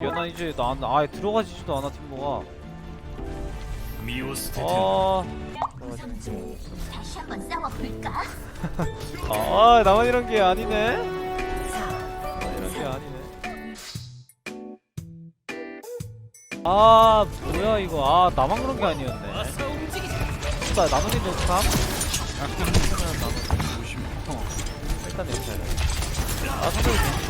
야나 이제 나 안- 아예 들어가지지도 않아 팀모가. 아, 삼촌 다시 한번 싸워볼까? 아 나만 이런 게 아니네. 나만 이런 게 아니네. 아 뭐야 이거. 아 나만 그런 게 아니었네. 나 그러면 나누기 어, 일단 냄새 아 성격이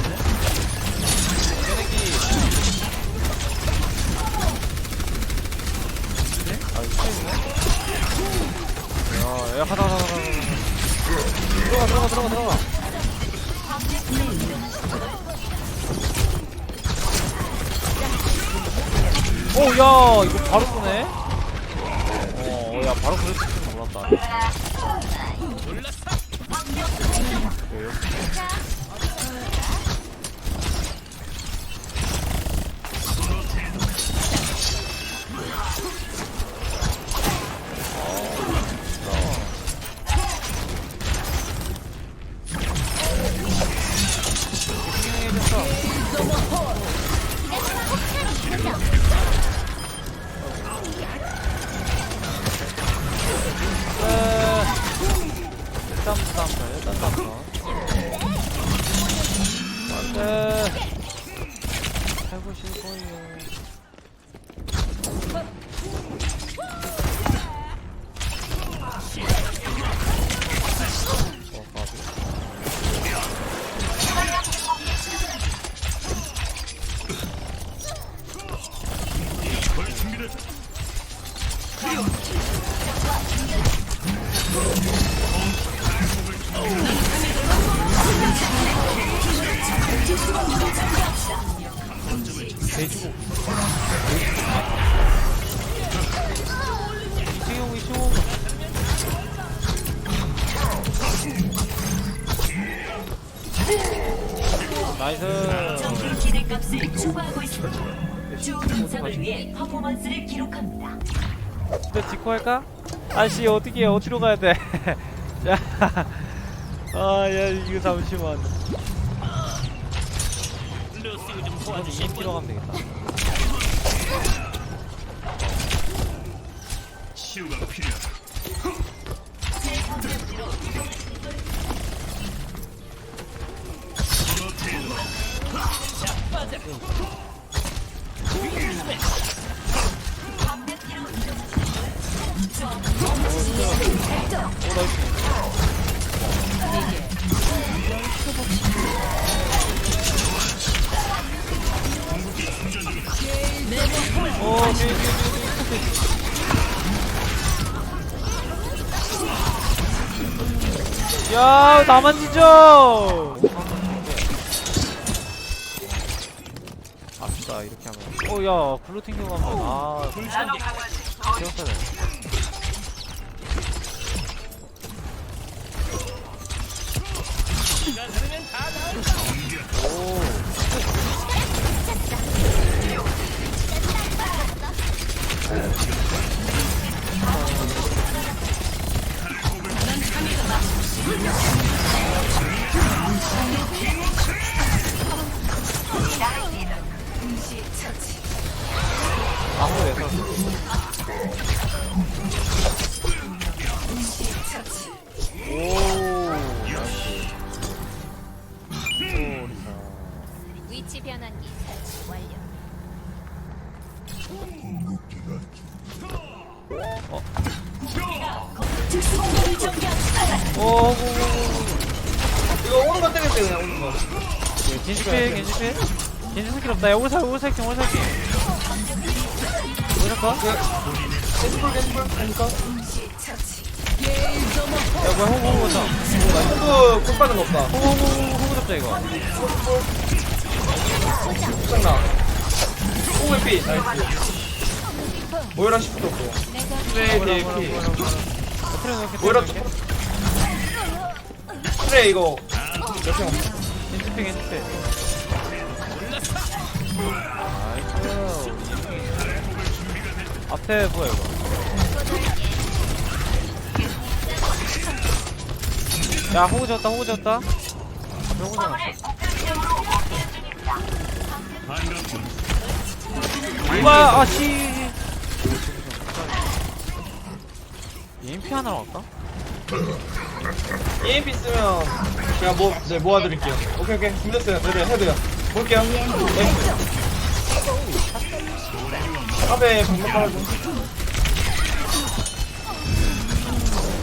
오, 야, 이거 바로 끄네? 어, 야, 바로 그럴 줄은 몰랐다. 왜이 돼지고 나이스 기대값을 추구하고 있습니다. 좋은 영상을 위해 퍼포먼스를 기록합니다. 진짜 뒷코 할까? 아씨 어떻게 어디로 가야 돼? 야, 아야 이거 잠시만. 이건 EMP로 가면 되겠다. 치유가 필요하다 오 나이스. 오 뒤에 뒤에 뒤에 뒤에. 야 나만 뒤져. 아싸 이렇게 하면. 오야 글로 튕겨가면 아. 돼. 오. 오, 오. 이거 오는 거 때문에 그냥 오는 거. 겐지필, 겐지필. 겐지 스킬 없다. 야, 오살, 오살킹, 오살킹. 오살까? 겐지볼 겐지볼 그러니까. 야, 뭐야, 보자. 호구 못 받는 거 없다. 호구, 호구, 호구, 호구 잡자, 이거. 장나. 호구 피 나이스. 모여라 없고. 트레이 뭐라, 피. 뭐라. 야, 트레. 트레이 이거. 겐지필, 겐지필. 나이스. 앞에 뭐야, 이거. 야, 호구 졌다, 호구 졌다. 앞에 호구 잡았어. 반갑군 와, 아, 씨. EMP 하나 갈까? EMP 쓰면 제가 뭐, 네, 모아드릴게요. 오케이, 오케이. 준비됐어요. 네네, 해도 돼요. 볼게요. 나이스. 앞에 방금 깔아줘.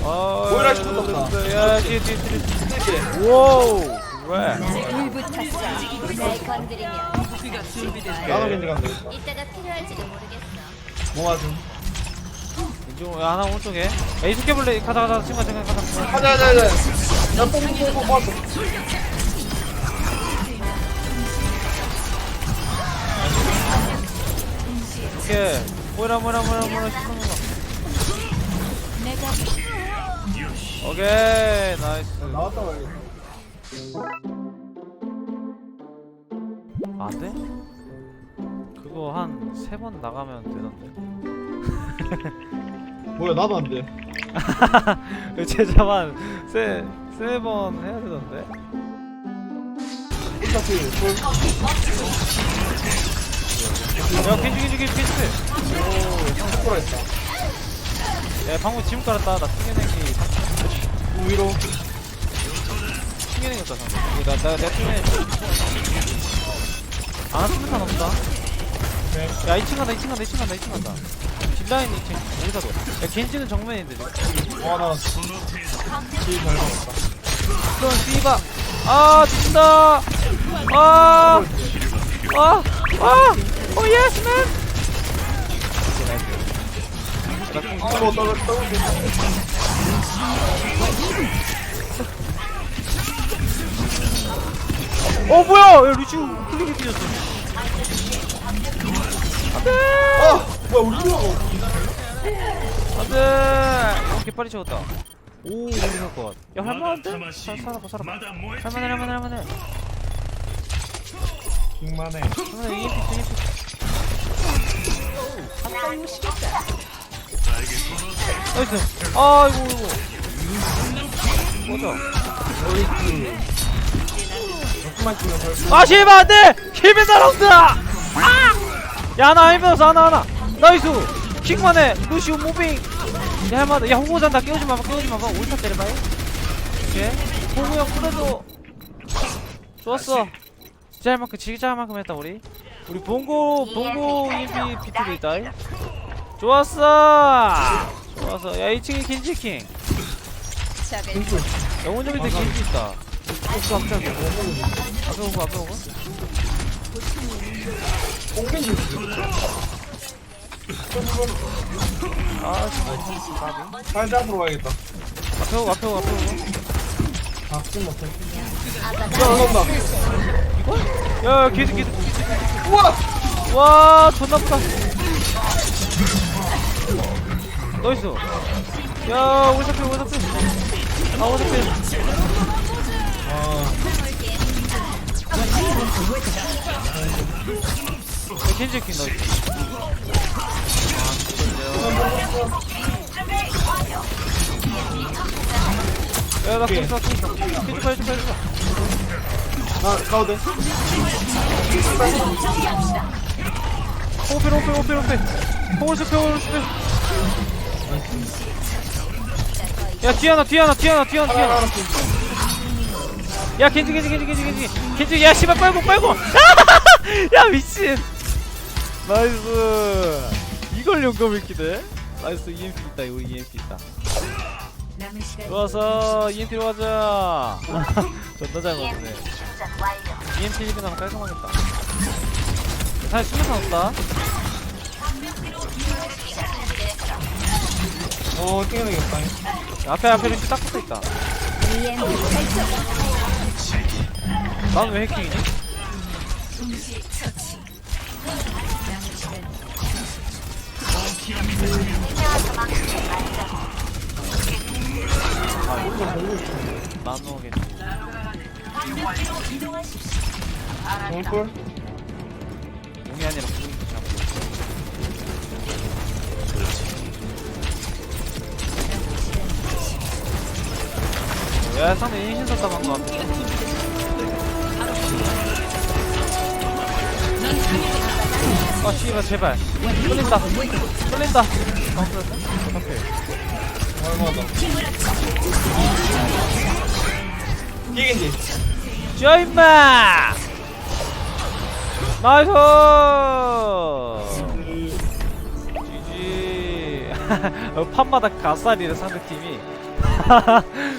아, 싶은 거 없다. 야, 뒤에, 뒤에, 뒤에. 이렇게. 와우. 왜? 불붙었어. 날 건드리면 나눠 겐지 간다. 이따가 필요할지도 모르겠어. 모아준. 왼쪽, 야, 하나 오른쪽에. 야, 이숙해 볼래? 가자, 가자, 친구가, 친구가, 가자. 가자, 가자, 가자. 야, 뽕뽕 뽕뽕 모았어. 오케이. 뭐라, 뭐라, 뭐라, 뭐라. 내가 오케이, 나이스. 나왔다 말이야. 안 돼? 그거 한 세 번 나가면 되던데. 뭐야, 나도 안 돼. 제자만 세, 세번 해야 되던데. 어차피, 볼. 야, 겐지, 겐지, 겐지. 오, 했다. 야, 방금 지금 깔았다. 나 튕겨내기, 위로. 튕겨내겼다, 방금. 이거 나, 나, 내가. 안 왔으면 상관없다. 오케이. 야, 2층 간다, 2층 간다, 2층 간다, 2층 간다. 딜라인 2층, 여기서도. 야, 겐지는 정면인데, 지금. 와, 나. 길잘 먹었다. 그럼 씨바 아 죽는다 아 아, 아, 오 예스 맨. 아, 뭐, 떨어. 어 뭐야? 야, 루시 클릭이 뛰었어. 아! 뭐야, 우리 팀하고. 안돼. 오케이 빨리 채웠다. 오 우리 것. 야 할만한데? 살 살아봐 살아봐. 할만해 할만해 할만해. 킹만해. 할만해 EMP EMP. 나이스. 아이고 이거. 맞아. 아 제발 안돼 힐맨 날아온다 아! 야 하나 힐맨었어 하나 하나 나이스 킹만해 루시오 무빙 야 할만하다 야 홍보 잔다 깨우지 마봐 깨우지 마봐. 올타 때려봐요. 오케이. 홍우 형 끌어줘 좋았어. 진짜 할 만큼 진짜 할 만큼 했다 우리. 우리 봉고 봉고 EMP 비트도 있다. 이. 좋았어! 좋았어. 야 2층에 겐지킹. 적을 야 오른쪽 밑에 겐지 있다. 어 깜짝이야 앞에 오고 앞에 오고. 뽕겐지 아 진짜 까비 살짝 앞으로 가야겠다. 앞에 오고 앞에 오고 앞에 오고 아, 좀 못해. 야, 올라온다. 이거? 야 개드 개드 우와! 와 존나 아프다 나이스 야 오사피 오사피 아 오사피 아, 야 겐지 킹 나이스 야나 빨리 좀 빨리 좀나 가도 돼? 오페 오페 오페 오페 호울 스페 호울 스페 야 뒤에 하나 뒤에 하나 뒤에 하나 뒤에 하나 뒤에 하나, 하나, 하나. 야 겐지 겐지 겐지 겐지 겐지 겐지 야 씨발 빨고 빨고 야 미친 나이스. 이걸 용감을 기대 나이스 EMP 있다 우리 EMP 있다. 좋아서 EMP로 가자. 존나 잘 먹네. EMP 1이 나면 깔끔하겠다. 사실 수면상 없다 어, 땡겨내겠다. 야, 앞에 앞에 루시 딱 붙어있다. 난 왜 해킹이니? 나누겠지 정골? 용이 아니라 구름이 잡고 야 상대 인신 썼다 방금 아 씨발 제발. 끌린다. 끌린다. 아? 어떡해 얼마다 이긴지? 쥐어 임마! 나이스! GG 어, 판마다 가살이래 상대팀이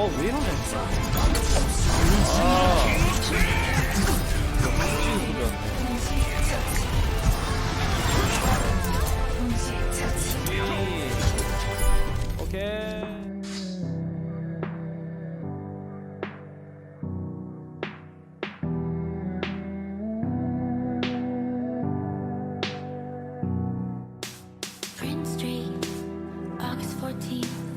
어, 왜 이러냐, 진짜. 아. 이- 오케이. Prince Street, August 14th.